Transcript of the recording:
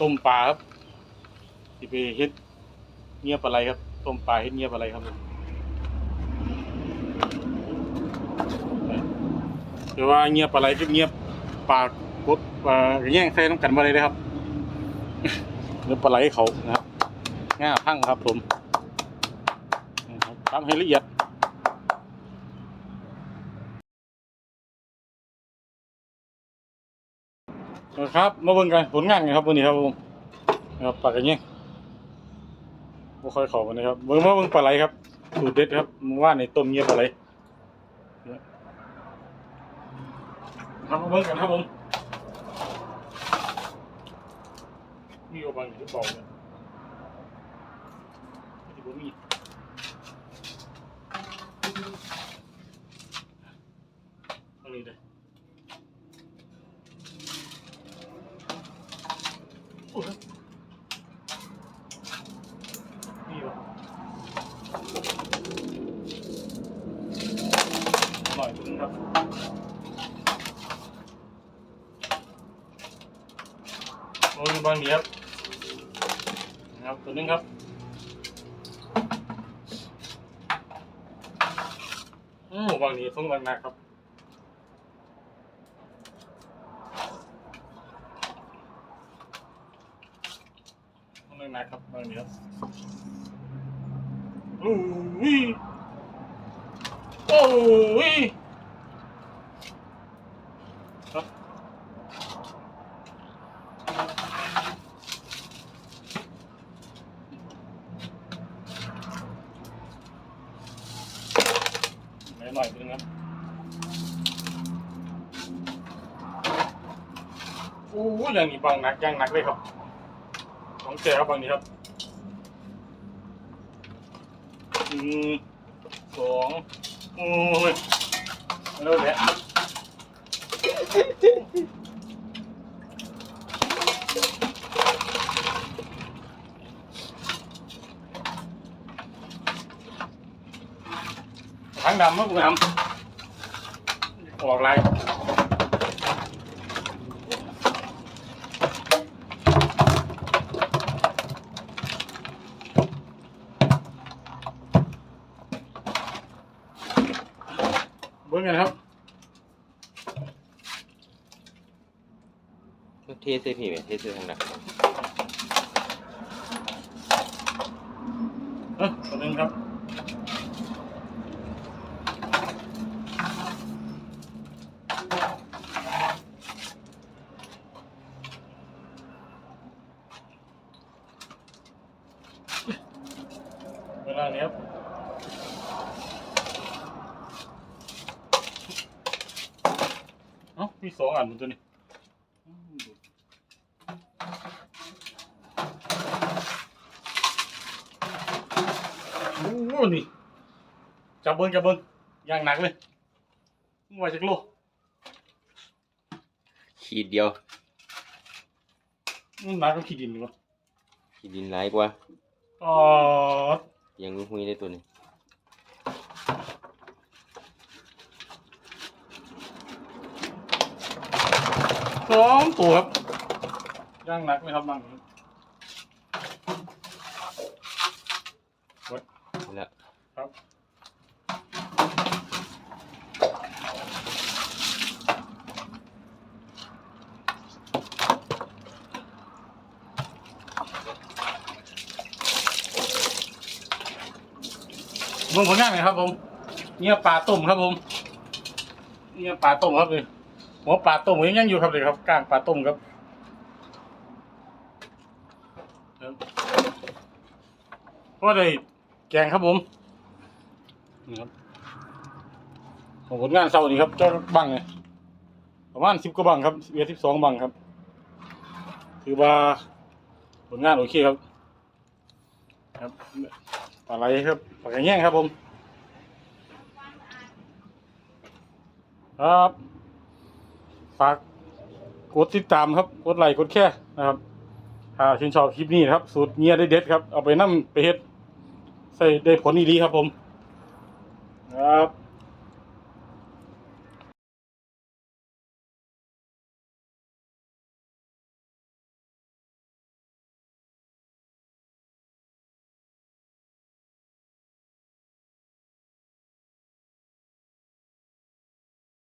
ต้มปลาครับที่ไปเฮ็ดเงียบอะไรครับ ต้มปลาเฮ็ดเงียบอะไรครับผมเดี๋ยวว่าเงียบอะไรก็เงียบปลากดปลาแย่งใส่น้ำกันมาเลยนะครับเนื้อปลาไหลเขานะครับง่าพังครับผมทำให้ละเอียด ครับ มาเบิ่งกันผลงานกันครับวันนี้ครับผมนะครับปากระเงี้ยงบ่ค่อยเข้ากันนะครับเบิ่งมาเบิ่งปลาไหลครับสูตรเด็ดครับมึงว่าในต้มเงียบปลาไหลครับมาเบิ่งกันครับผมมีอยู่บางที่บอกเนี่ยที่ผมมีตรงนี้เลย นี่วะหน่อยนึงครับโอ้ยบางเดียบนะครับตัวนึงครับโอ้บางนี้ต้องบางหนักครับต้องบางหนักครับบางนี้ครับโอ้ยโอ้ยครับไหนหน่อยนึงครับโอ้ยอย่างนี้บางหนักย่างหนักเลยครับ ของแกครับบางนี้ครับหนึ่งสองโอ้ยเริ่มแล้วทั้งดำมั้งคุณทำออกลา เบิ้งกันครับเทใส่พี่ไหมเทใส่ทางหนักเออตัวหนึงครับเวลาเนี้ยครับ อ้ามีสองอันบนตัวนี้อืมโอ้โหนี่จับเบิ้งจับเบิ้งอย่างหนักเลยมึงว่าจากโลขีดเดียวมันหนักก็ขี้ดินอยู่วะขีดดินร้ายกว่าอ๋อยังหุยได้ตัวนี้ สองตัวครับย่างหนักไหมครับบางนี้นี่ละครับเบิ่งผลงานหน่อยครับผมเนี่ยปลาต้มครับผมเนี่ยปลาต้มครับเลย หัวปลาต้มยังยังอยู่ครับเลยครับก้างปลาต้มครับครับก็ได้แกงครับผมนี่ครับของผลงานเศร้านี่ครับเจ้าบังไงประมาณสิบกว่าบังครับเวียสิบสองบังครับถือว่าผลงานโอเคครับ ครับปลาไหลครับปลากระแยงครับผม ครับ ฝากกดติดตามครับกดไลค์กดแค่นะครับถ้าชื่นชอบคลิปนี้นะครับ สูตรเงียได้เด็ดครับ เอาไปนั่ไปเฮ็ดใส่ได้ผลดีๆครับผม ครับ